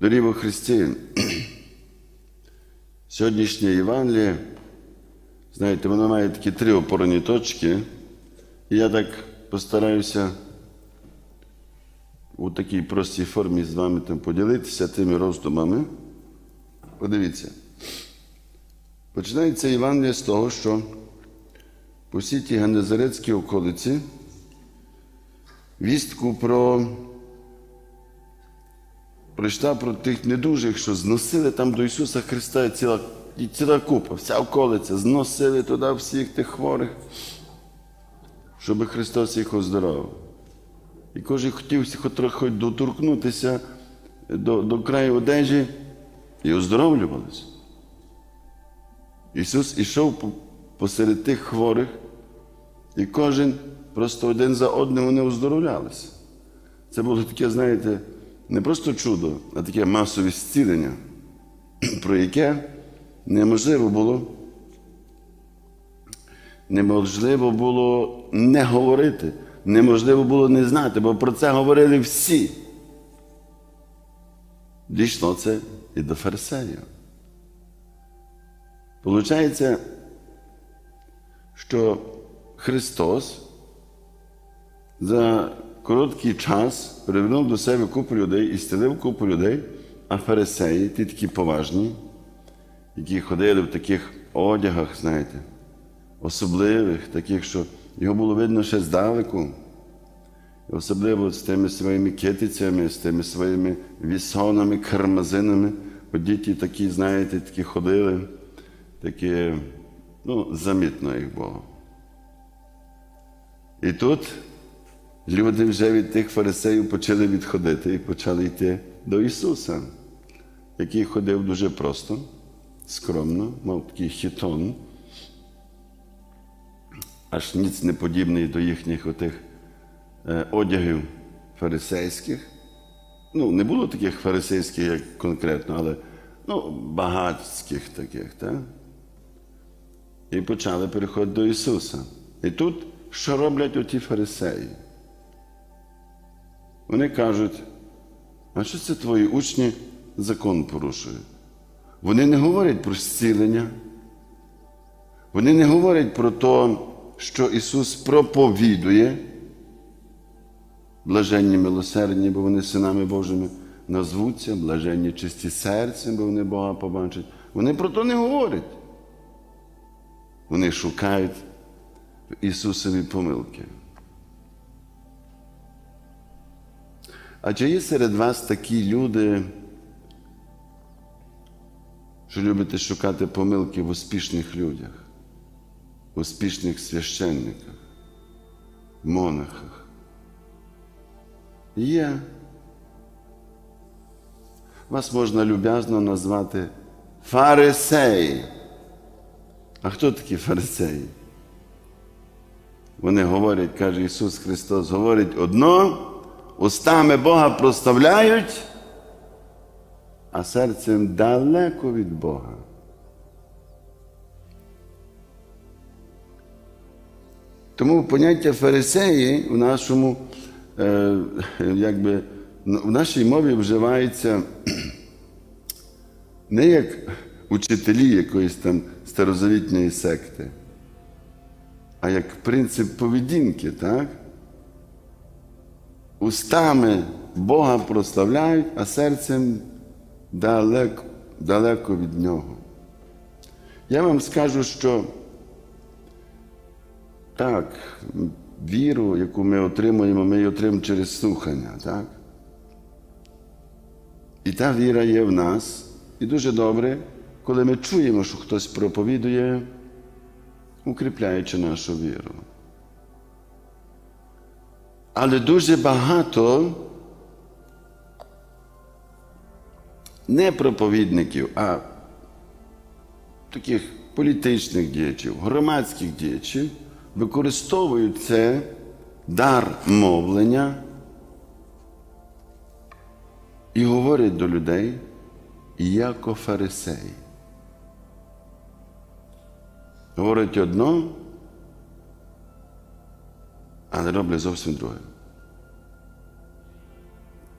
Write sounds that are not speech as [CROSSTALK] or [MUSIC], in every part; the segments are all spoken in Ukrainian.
Дорі во Христі, сьогоднішнє Євангеліє, знаєте, воно має такі три опорні точки, і я так постараюся у такій простій формі з вами там поділитися тими роздумами. Подивіться. Починається Євангеліє з того, що по всій тій околиці вістку про прийшла про тих недужих, що зносили там до Ісуса Христа ціла, і ціла купа, вся околиця, зносили туди всіх тих хворих, щоб Христос їх оздоровив. І кожен хотів хоч доторкнутися до, до краю одежі і оздоровлювалися. Ісус ішов посеред тих хворих, і кожен просто один за одним вони оздоровлялися. Це було таке, знаєте, не просто чудо, а таке масове зцілення, [CLEARS THROAT] про яке неможливо було, неможливо було не говорити, неможливо було не знати, бо про це говорили всі. Дійшло це і до фарисеїв. Получається, що Христос за короткий час привернув до себе купу людей і стелив купу людей, а фарисеї, ті такі поважні, які ходили в таких одягах, знаєте, особливих, таких, що його було видно ще здалеку. Особливо з тими своїми китицями, з тими своїми вісонами, кармазинами. От діти такі, знаєте, такі ходили, такі, ну, замітно їх було. І тут люди вже від тих фарисеїв почали відходити і почали йти до Ісуса, який ходив дуже просто, скромно, мав такий хітон, аж ніц не подібний до їхніх отих е, одягів фарисейських. Ну, не було таких фарисейських, як конкретно, але ну, багатських таких, так? І почали переходити до Ісуса. І тут що роблять оті фарисеї? Вони кажуть, а що це твої учні закон порушують? Вони не говорять про зцілення. Вони не говорять про те, що Ісус проповідує, блаженні милосердні, бо вони синами Божими назвуться, блаженні чисті серцем, бо вони Бога побачать. Вони про то не говорять. Вони шукають в Ісусові помилки. А чи є серед вас такі люди, що любите шукати помилки в успішних людях, в успішних священниках, монахах? Є. Вас можна люб'язно назвати фарисеї. А хто такі фарисеї? Вони говорять, каже Ісус Христос, говорить одно, устами Бога проставляють, а серцем далеко від Бога. Тому поняття фарисеї в нашому, е, якби, в нашій мові вживається не як учителі якоїсь там старозавітньої секти, а як принцип поведінки, так? Устами Бога прославляють, а серцем далеко, далеко від Нього. Я вам скажу, що так, віру, яку ми отримуємо, ми її отримуємо через слухання, так? І та віра є в нас. І дуже добре, коли ми чуємо, що хтось проповідує, укріпляючи нашу віру. Але дуже багато не проповідників, а таких політичних діячів, громадських діячів використовують це дар мовлення і говорять до людей яко фарисеї. Говорять одно, але роблять зовсім друге.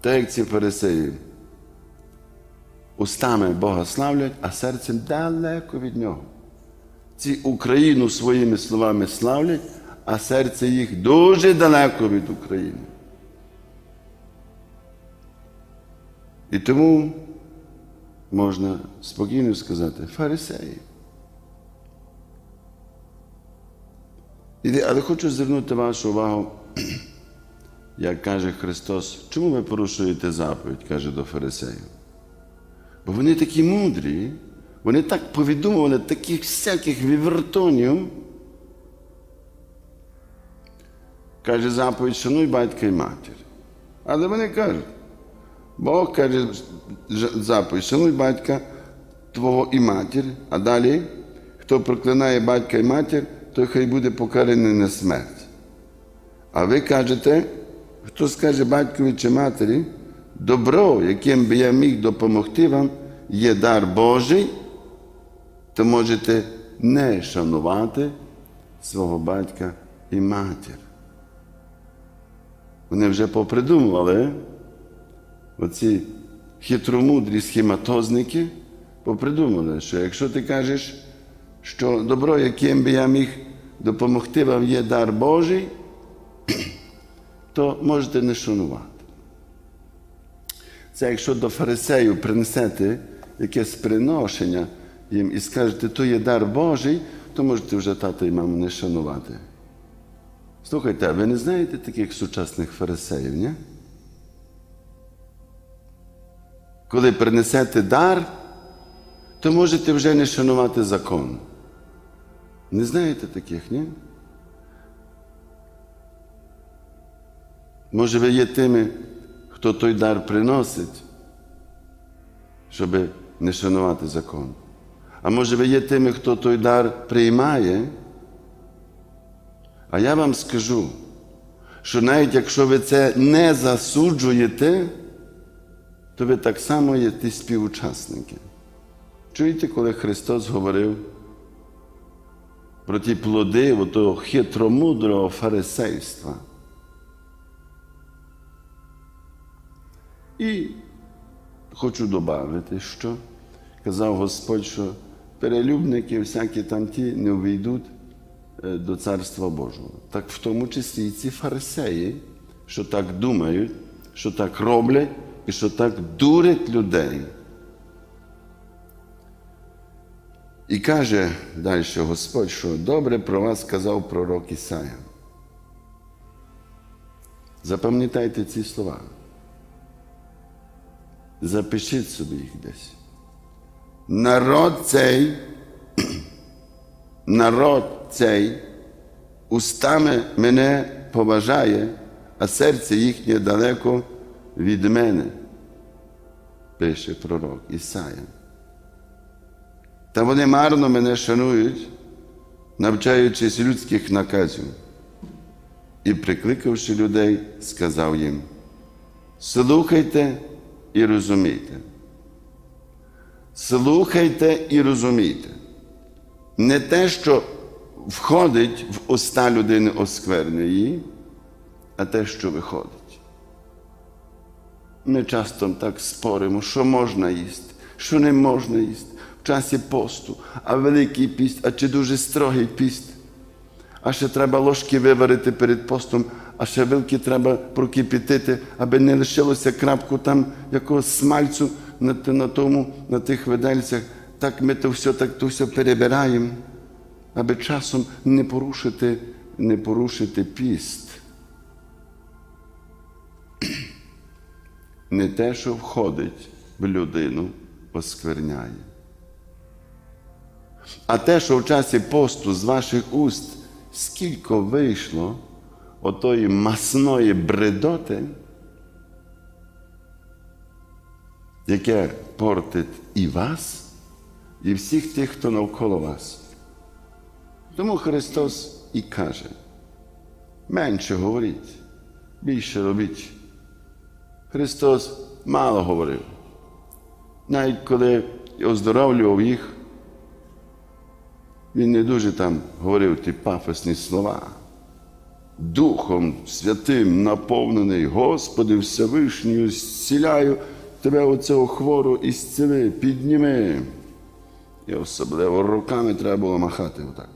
Так як ці фарисеї устами Бога славлять, а серцем далеко від Нього. Ці Україну своїми словами славлять, а серце їх дуже далеко від України. І тому можна спокійно сказати фарисеї. Але хочу звернути вашу увагу, як каже Христос, чому ви порушуєте заповідь, каже до фарисеїв. Бо вони такі мудрі, вони так повідомували таких всяких вівертонів. Каже заповідь, шануй батька і матір. Але вони кажуть, Бог каже заповідь, шануй батька твого і матір, а далі, хто проклинає батька і матір, той хай буде покараний на смерть. А ви кажете, хто скаже батькові чи матері, добро, яким би я міг допомогти вам, є дар Божий, то можете не шанувати свого батька і матір. Вони вже попридумували оці хитромудрі схематозники попридумали, що якщо ти кажеш, що добро, яким би я міг допомогти вам, є дар Божий, [CLEARS THROAT] то можете не шанувати. Це якщо до фарисеїв принесете якесь приношення їм і скажете, то є дар Божий, то можете вже тата і маму не шанувати. Слухайте, а ви не знаєте таких сучасних фарисеїв, ні? Коли принесете дар, то можете вже не шанувати закон. Не знаєте таких, ні? Може, ви є тими, хто той дар приносить, щоб не шанувати закон. А може, ви є тими, хто той дар приймає. А я вам скажу, що навіть якщо ви це не засуджуєте, то ви так само є ті співучасники. Чуєте, коли Христос говорив про ті плоди того хитромудрого фарисейства? І хочу додати, що казав Господь, що перелюбники, всякі там ті не увійдуть до Царства Божого. Так в тому числі і ці фарисеї, що так думають, що так роблять і що так дурять людей. І каже далі Господь, що добре про вас сказав пророк Ісая. Запам'ятайте ці слова. Запишіть собі їх десь. Народ цей, [CLEARS THROAT] народ цей устами мене поважає, а серце їхнє далеко від мене, пише пророк Ісая. Та вони марно мене шанують, навчаючись людських наказів. І, прикликавши людей, сказав їм: слухайте і розумійте. Слухайте і розумійте. Не те, що входить в уста людини оскверної, а те, що виходить. Ми часто так споримо, що можна їсти, що не можна їсти в часі посту, а великий піст, а чи дуже строгий піст. А ще треба ложки виварити перед постом, а ще вилки треба прокипітити, аби не лишилося крапку там якогось смальцю на, на, тому, на тих видельцях. Так ми то все, так то все перебираємо, аби часом не порушити, не порушити піст. Не те, що входить в людину, оскверняє. А те, що в часі посту з ваших уст скільки вийшло отої масної бредоти, яке портить і вас, і всіх тих, хто навколо вас. Тому Христос і каже: менше говоріть, більше робіть. Христос мало говорив. Навіть коли оздоровлював їх, він не дуже там говорив ті пафосні слова. Духом Святим наповнений, Господи Всевишній, зціляю. тебе оцього хвору і підніми. І особливо руками треба було махати отак.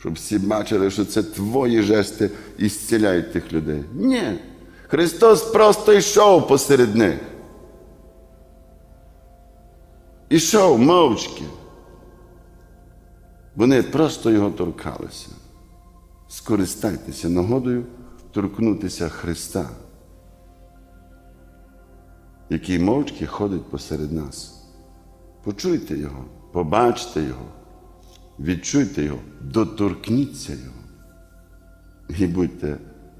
Щоб всі бачили, що це твої жести і тих людей. Ні. Христос просто йшов посеред них. Ішов мовчки. Вони просто його торкалися. Скористайтеся нагодою торкнутися Христа, який мовчки ходить посеред нас. Почуйте Його, побачте Його, відчуйте Його, доторкніться Його і будьте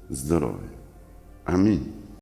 здорові. Амінь.